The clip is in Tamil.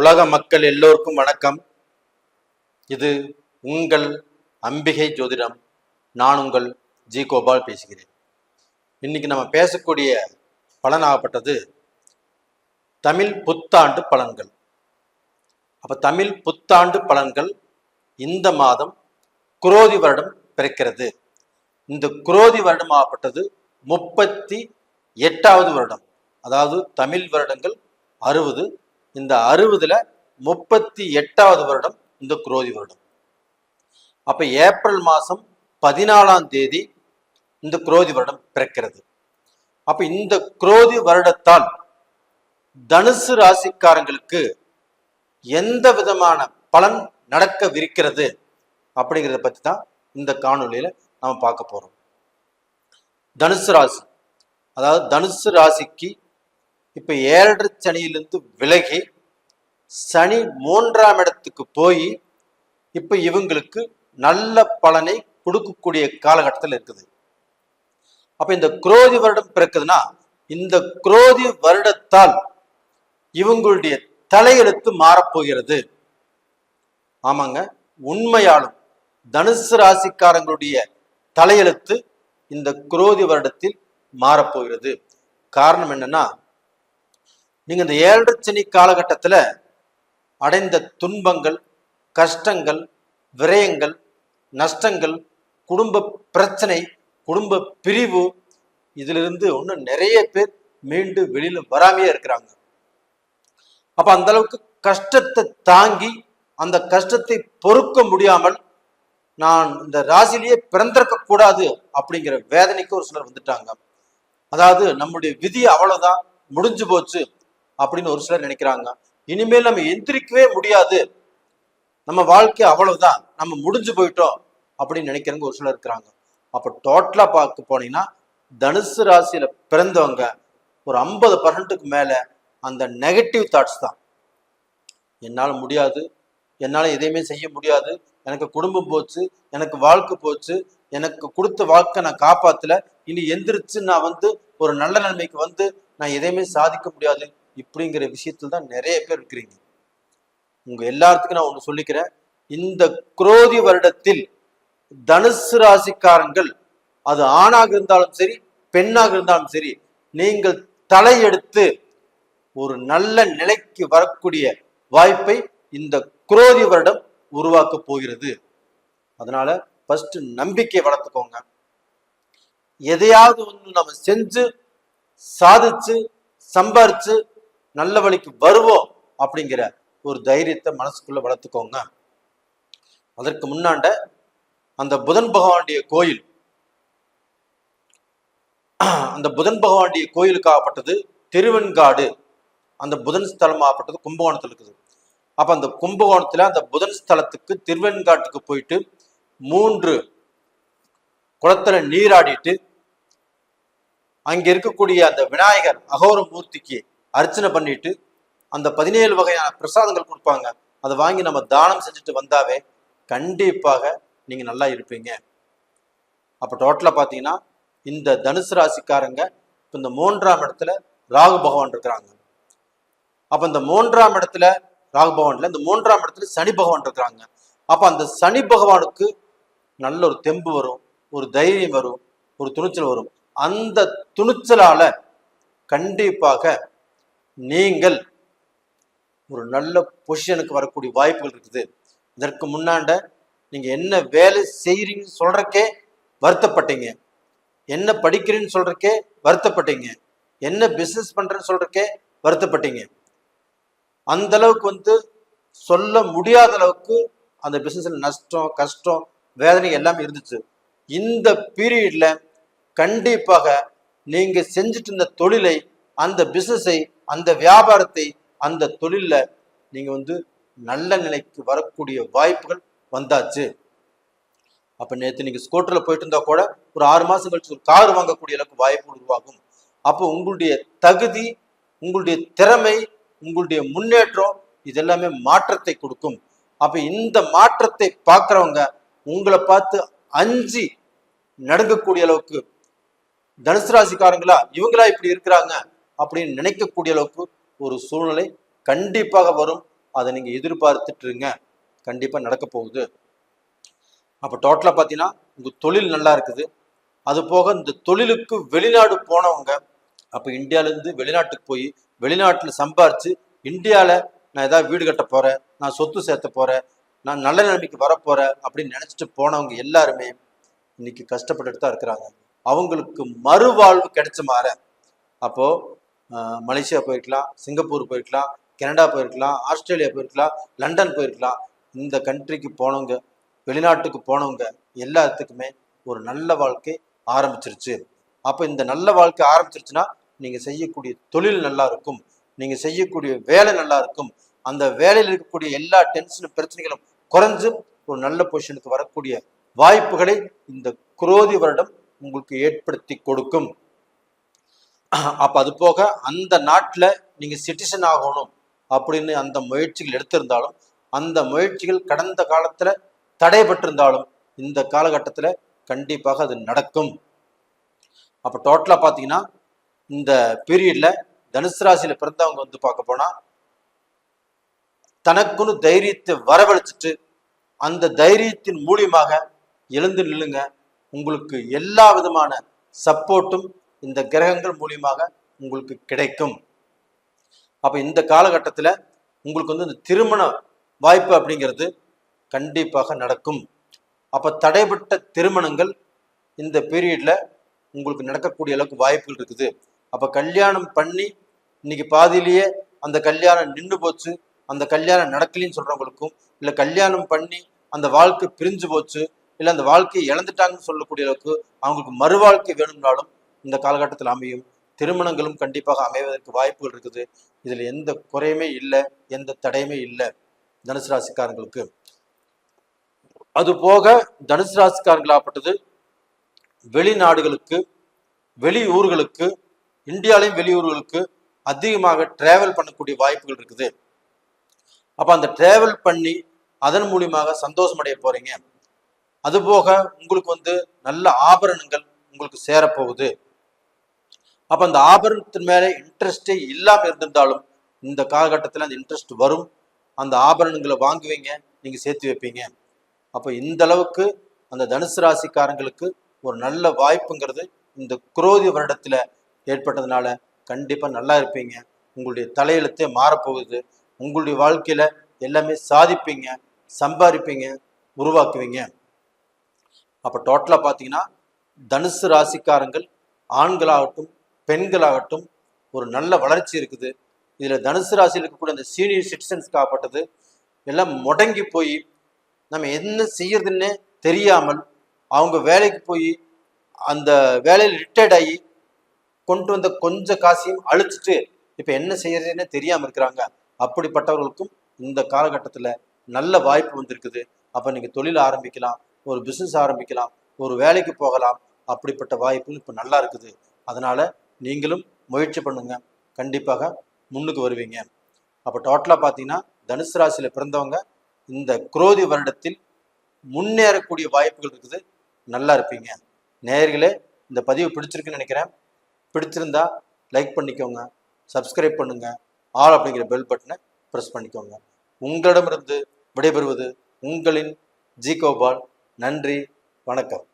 உலக மக்கள் எல்லோருக்கும் வணக்கம். இது உங்கள் அம்பிகை ஜோதிடம். நான் உங்கள் ஜி கோபால் பேசுகிறேன். இன்னைக்கு நம்ம பேசக்கூடிய பலனாகப்பட்டது தமிழ் புத்தாண்டு பலன்கள். அப்ப தமிழ் புத்தாண்டு பலன்கள் இந்த மாதம் குரோதி வருடம் பிறக்கிறது. இந்த குரோதி வருடம் ஆகப்பட்டது முப்பத்தி எட்டாவது வருடம். அதாவது தமிழ் வருடங்கள் அறுபது இந்த அறுபதுல முப்பத்தி எட்டாவது வருடம் இந்த குரோதி வருடம். அப்ப ஏப்ரல் மாசம் பதினாலாம் தேதி இந்த குரோதி வருடம் பிறக்கிறது. அப்ப இந்த குரோதி வருடத்தால் தனுசு ராசிக்காரங்களுக்கு எந்த விதமான பலன் நடக்கவிருக்கிறது அப்படிங்கிறத பத்தி தான் இந்த காணொளியில நாம பார்க்க போறோம். தனுசு ராசி. அதாவது தனுசு ராசிக்கு இப்ப ஏழரை சனியிலிருந்து விலகி சனி மூன்றாம் இடத்துக்கு போய் இப்ப இவங்களுக்கு நல்ல பலனை கொடுக்கக்கூடிய காலகட்டத்தில் இருக்குது. அப்ப இந்த குரோதி வருடம் பிறக்குதுன்னா இந்த குரோதி வருடத்தால் இவங்களுடைய தலையெழுத்து மாறப்போகிறது. ஆமாங்க உண்மையாலும் தனுசு ராசிக்காரங்களுடைய தலையெழுத்து இந்த குரோதி வருடத்தில் மாறப்போகிறது. காரணம் என்னன்னா நீங்கள் இந்த ஏழரை சனி காலகட்டத்தில் அடைந்த துன்பங்கள் கஷ்டங்கள் விரயங்கள் நஷ்டங்கள் குடும்ப பிரச்சனை குடும்ப பிரிவு இதிலிருந்து இன்னும் நிறைய பேர் மீண்டு வெளியில் வராமையே இருக்கிறாங்க. அப்போ அந்த அளவுக்கு கஷ்டத்தை தாங்கி அந்த கஷ்டத்தை பொறுக்க முடியாமல் நான் இந்த ராசிலேயே பிறந்திருக்க கூடாது அப்படிங்கிற வேதனைக்கு ஒரு சிலர் வந்துட்டாங்க. அதாவது நம்முடைய விதி அவ்வளவுதான் முடிஞ்சு போச்சு. அப்படின்னு ஒரு சிலர் நினைக்கிறாங்க. இனிமேல் நம்ம எந்திரிக்கவே முடியாது. நம்ம வாழ்க்கை அவ்வளவுதான். நம்ம முடிஞ்சு போயிட்டோம் அப்படின்னு நினைக்கிறவங்க ஒரு சிலர் இருக்கிறாங்க. அப்ப டோட்டலா பார்க்க போனீங்கன்னா தனுசு ராசியில பிறந்தவங்க ஒரு ஐம்பது பர்சன்ட்டுக்கு மேல அந்த நெகட்டிவ் தாட்ஸ் தான். என்னால் முடியாது. என்னால் எதையுமே செய்ய முடியாது. எனக்கு குடும்பம் போச்சு. எனக்கு வாழ்க்கை போச்சு. எனக்கு கொடுத்த வாழ்க்கை நான் காப்பாத்தல. இனி எந்திரிச்சு நான் வந்து ஒரு நல்ல நிலைமைக்கு வந்து நான் எதையுமே சாதிக்க முடியாது. இப்படிங்கிற விஷயத்தில் தான் நிறைய பேர் இருக்கிறீங்க. உங்க எல்லாத்துக்கும் நான் ஒன்று சொல்லிக்கிறேன். இந்த குரோதி வருடத்தில் தனுசு ராசிக்காரங்கள் அது ஆணாக இருந்தாலும் சரி பெண்ணாக இருந்தாலும் சரி நீங்கள் தலையெடுத்து ஒரு நல்ல நிலைக்கு வரக்கூடிய வாய்ப்பை இந்த குரோதி வருடம் உருவாக்க போகிறது. அதனால ஃபர்ஸ்ட் நம்பிக்கை வளர்த்துக்கோங்க. எதையாவது ஒன்று நம்ம செஞ்சு சாதிச்சு சம்பாரிச்சு நல்ல வழிக்கு வருவோம் அப்படிங்கிற ஒரு தைரியத்தை மனசுக்குள்ள வளர்த்துக்கோங்க. அதற்கு முன்னாண்ட அந்த புதன் பகவானுடைய கோயில் அந்த புதன் பகவானுடைய கோயிலுக்காகப்பட்டது திருவெண்காடு. அந்த புதன் ஸ்தலமாகப்பட்டது கும்பகோணத்தில் இருக்குது. அப்போ அந்த கும்பகோணத்துல அந்த புதன் ஸ்தலத்துக்கு திருவெண்காட்டுக்கு போயிட்டு மூன்று குளத்துல நீராடிட்டு அங்கே இருக்கக்கூடிய அந்த விநாயகர் அகோர மூர்த்திக்கு அர்ச்சனை பண்ணிட்டு அந்த பதினேழு வகையான பிரசாதங்கள் கொடுப்பாங்க. அதை வாங்கி நம்ம தானம் செஞ்சுட்டு வந்தாவே கண்டிப்பாக நீங்கள் நல்லா இருப்பீங்க. அப்போ டோட்டலாக பார்த்தீங்கன்னா இந்த தனுசு ராசிக்காரங்க இப்போ இந்த மூன்றாம் இடத்துல ராகு பகவான் இருக்கிறாங்க. அப்போ இந்த மூன்றாம் இடத்துல ராகு பகவான்ல இந்த மூன்றாம் இடத்துல சனி பகவான் இருக்கிறாங்க. அப்போ அந்த சனி பகவானுக்கு நல்ல ஒரு தெம்பு வரும் ஒரு தைரியம் வரும் ஒரு துணிச்சல் வரும். அந்த துணிச்சலால கண்டிப்பாக நீங்கள் ஒரு நல்ல பொசிஷனுக்கு வரக்கூடிய வாய்ப்புகள் இருக்குது. இதற்கு முன்னாண்ட நீங்கள் என்ன வேலை செய்கிறீங்கன்னு சொல்கிறக்கே வருத்தப்பட்டீங்க. என்ன படிக்கிறீன்னு சொல்கிறக்கே வருத்தப்பட்டீங்க. என்ன பிஸ்னஸ் பண்ணுறேன்னு சொல்கிறக்கே வருத்தப்பட்டீங்க. அந்த அளவுக்கு வந்து சொல்ல முடியாத அளவுக்கு அந்த பிஸ்னஸில் நஷ்டம் கஷ்டம் வேதனை எல்லாமே இருந்துச்சு. இந்த பீரியடில் கண்டிப்பாக நீங்கள் செஞ்சுட்டு இருந்த தொழிலை அந்த பிஸ்னஸை அந்த வியாபாரத்தை அந்த தொழிலில் நீங்கள் வந்து நல்ல நிலைக்கு வரக்கூடிய வாய்ப்புகள் வந்தாச்சு. அப்போ நேற்று நீங்கள் ஸ்கூட்டரில் போயிட்டு இருந்தால் கூட ஒரு ஆறு மாதம் கழிச்சு ஒரு கார் வாங்கக்கூடிய அளவுக்கு வாய்ப்பு உருவாகும். அப்போ உங்களுடைய தகுதி உங்களுடைய திறமை உங்களுடைய முன்னேற்றம் இதெல்லாமே மாற்றத்தை கொடுக்கும். அப்போ இந்த மாற்றத்தை பார்க்குறவங்க உங்களை பார்த்து அஞ்சு நடுங்கக்கூடிய அளவுக்கு தனுசு ராசிக்காரங்களா இவங்களா இப்படி இருக்கிறாங்க? அப்படின்னு நினைக்கக்கூடிய அளவுக்கு ஒரு சூழ்நிலை கண்டிப்பாக வரும். அதை நீங்கள் எதிர்பார்த்துட்டுருங்க கண்டிப்பாக நடக்க போகுது. அப்போ டோட்டலாக பார்த்தீங்கன்னா உங்கள் தொழில் நல்லா இருக்குது. அது போக இந்த தொழிலுக்கு வெளிநாடு போனவங்க அப்போ இந்தியாவிலேருந்து வெளிநாட்டுக்கு போய் வெளிநாட்டில் சம்பாரித்து இந்தியாவில் நான் ஏதாவது வீடு கட்ட போகிறேன் நான் சொத்து சேர்த்த போகிறேன் நான் நல்ல நிலைமைக்கு வரப்போகிறேன் அப்படின்னு நினச்சிட்டு போனவங்க எல்லாருமே இன்னைக்கு கஷ்டப்பட்டுட்டு தான் இருக்கிறாங்க. அவங்களுக்கு மறுவாழ்வு கிடைச்ச மாற அப்போது மலேசியா போயிருக்கலாம் சிங்கப்பூர் போயிருக்கலாம் கனடா போயிருக்கலாம் ஆஸ்திரேலியா போயிருக்கலாம் லண்டன் போயிருக்கலாம். இந்த கண்ட்ரிக்கு போனவங்க வெளிநாட்டுக்கு போனவங்க எல்லாத்துக்குமே ஒரு நல்ல வாழ்க்கை ஆரம்பிச்சிருச்சு. அப்போ இந்த நல்ல வாழ்க்கை ஆரம்பிச்சிருச்சுன்னா நீங்கள் செய்யக்கூடிய தொழில் நல்லா இருக்கும். நீங்கள் செய்யக்கூடிய வேலை நல்லா இருக்கும். அந்த வேலையில் இருக்கக்கூடிய எல்லா டென்ஷனும் பிரச்சனைகளும் குறைஞ்சு ஒரு நல்ல பொசிஷனுக்கு வரக்கூடிய வாய்ப்புகளை இந்த குரோதி வருடம் உங்களுக்கு ஏற்படுத்தி கொடுக்கும். அப்போ அது போக அந்த நாட்டில் நீங்கள் சிட்டிசன் ஆகணும் அப்படின்னு அந்த முயற்சிகள் எடுத்திருந்தாலும் அந்த முயற்சிகள் கடந்த காலத்தில் தடைபட்டிருந்தாலும் இந்த காலகட்டத்தில் கண்டிப்பாக அது நடக்கும். அப்போ டோட்டலாக பார்த்தீங்கன்னா இந்த பீரியடில் தனுசு ராசியில் பிறந்தவங்க வந்து பார்க்க போனால் தனக்குன்னு தைரியத்தை வரவழைச்சிட்டு அந்த தைரியத்தின் மூலியமாக எழுந்து நில்லுங்க. உங்களுக்கு எல்லா விதமான சப்போர்ட்டும் இந்த கிரகங்கள் மூலியமாக உங்களுக்கு கிடைக்கும். அப்போ இந்த காலகட்டத்தில் உங்களுக்கு வந்து இந்த திருமண வாய்ப்பு அப்படிங்கிறது கண்டிப்பாக நடக்கும். அப்போ தடைப்பட்ட திருமணங்கள் இந்த பீரியடில் உங்களுக்கு நடக்கக்கூடிய அளவுக்கு வாய்ப்புகள் இருக்குது. அப்போ கல்யாணம் பண்ணி இன்னைக்கு பாதியிலேயே அந்த கல்யாணம் நின்று போச்சு அந்த கல்யாணம் நடக்கலின்னு சொல்கிறவங்களுக்கும் இல்லை கல்யாணம் பண்ணி அந்த வாழ்க்கை பிரிஞ்சு போச்சு இல்லை அந்த வாழ்க்கையை இழந்துட்டாங்கன்னு சொல்லக்கூடிய அளவுக்கு அவங்களுக்கு மறுவாழ்க்கை வேணும்னாலும் இந்த காலகட்டத்தில் அமையும். திருமணங்களும் கண்டிப்பாக அமைவதற்கு வாய்ப்புகள் இருக்குது. இதில் எந்த குறையுமே இல்லை எந்த தடையுமே இல்லை தனுசு ராசிக்காரங்களுக்கு. அது போக தனுசு ராசிக்காரங்களாகப்பட்டது வெளிநாடுகளுக்கு வெளியூர்களுக்கு இந்தியாலையும் வெளியூர்களுக்கு அதிகமாக டிராவல் பண்ணக்கூடிய வாய்ப்புகள் இருக்குது. அப்போ அந்த டிராவல் பண்ணி அதன் மூலியமாக சந்தோஷம் அடைய போறீங்க அதுபோக உங்களுக்கு வந்து நல்ல ஆபரணங்கள் உங்களுக்கு சேரப்போகுது. அப்போ அந்த ஆபரணத்தின் மேலே இன்ட்ரெஸ்டே இல்லாமல் இருந்திருந்தாலும் இந்த காலகட்டத்தில் அந்த இன்ட்ரெஸ்ட் வரும். அந்த ஆபரணங்களை வாங்குவீங்க நீங்கள் சேர்த்து வைப்பீங்க. அப்போ இந்த அளவுக்கு அந்த தனுசு ராசிக்காரங்களுக்கு ஒரு நல்ல வாய்ப்புங்கிறது இந்த குரோதி வருடத்தில் ஏற்பட்டதுனால கண்டிப்பாக நல்லா இருப்பீங்க. உங்களுடைய தலையெழுத்தே மாறப்போகுது. உங்களுடைய வாழ்க்கையில் எல்லாமே சாதிப்பீங்க சம்பாதிப்பீங்க உருவாக்குவீங்க. அப்போ டோட்டலாக பார்த்தீங்கன்னா தனுசு ராசிக்காரங்கள் ஆண்களாகட்டும் பெண்களாகட்டும் ஒரு நல்ல வளர்ச்சி இருக்குது. இதில் தனுசு ராசியில் இருக்கக்கூடிய அந்த சீனியர் சிட்டிசன்ஸ்க்கு காப்பட்டது எல்லாம் முடங்கி போய் நம்ம என்ன செய்யறதுன்னே தெரியாமல் அவங்க வேலைக்கு போய் அந்த வேலையில் ரிட்டையர்ட் ஆகி கொண்டு வந்த கொஞ்ச காசையும் அழிச்சிட்டு இப்போ என்ன செய்யறதுன்னே தெரியாமல் இருக்கிறாங்க. அப்படிப்பட்டவர்களுக்கும் இந்த காலகட்டத்தில் நல்ல வாய்ப்பு வந்திருக்குது. அப்போ நீங்கள் தொழில் ஆரம்பிக்கலாம் ஒரு பிஸ்னஸ் ஆரம்பிக்கலாம் ஒரு வேலைக்கு போகலாம் அப்படிப்பட்ட வாய்ப்புகள் இப்போ நல்லா இருக்குது. அதனால நீங்களும் முயற்சி பண்ணுங்க. கண்டிப்பாக முன்னுக்கு வருவீங்க. அப்போ டோட்டலாக பார்த்தீங்கன்னா தனுசு ராசியில் பிறந்தவங்க இந்த குரோதி வருடத்தில் முன்னேறக்கூடிய வாய்ப்புகள் இருக்குது. நல்லா இருப்பீங்க. நேர்களே இந்த பதிவு பிடிச்சிருக்குன்னு நினைக்கிறேன். பிடிச்சிருந்தா லைக் பண்ணிக்கோங்க. சப்ஸ்கிரைப் பண்ணுங்க. ஆல் அப்படிங்கிற பெல் பட்டனை ப்ரெஸ் பண்ணிக்கோங்க. உங்களிடமிருந்து விடைபெறுவது உங்களின் ஜி கோபால். நன்றி. வணக்கம்.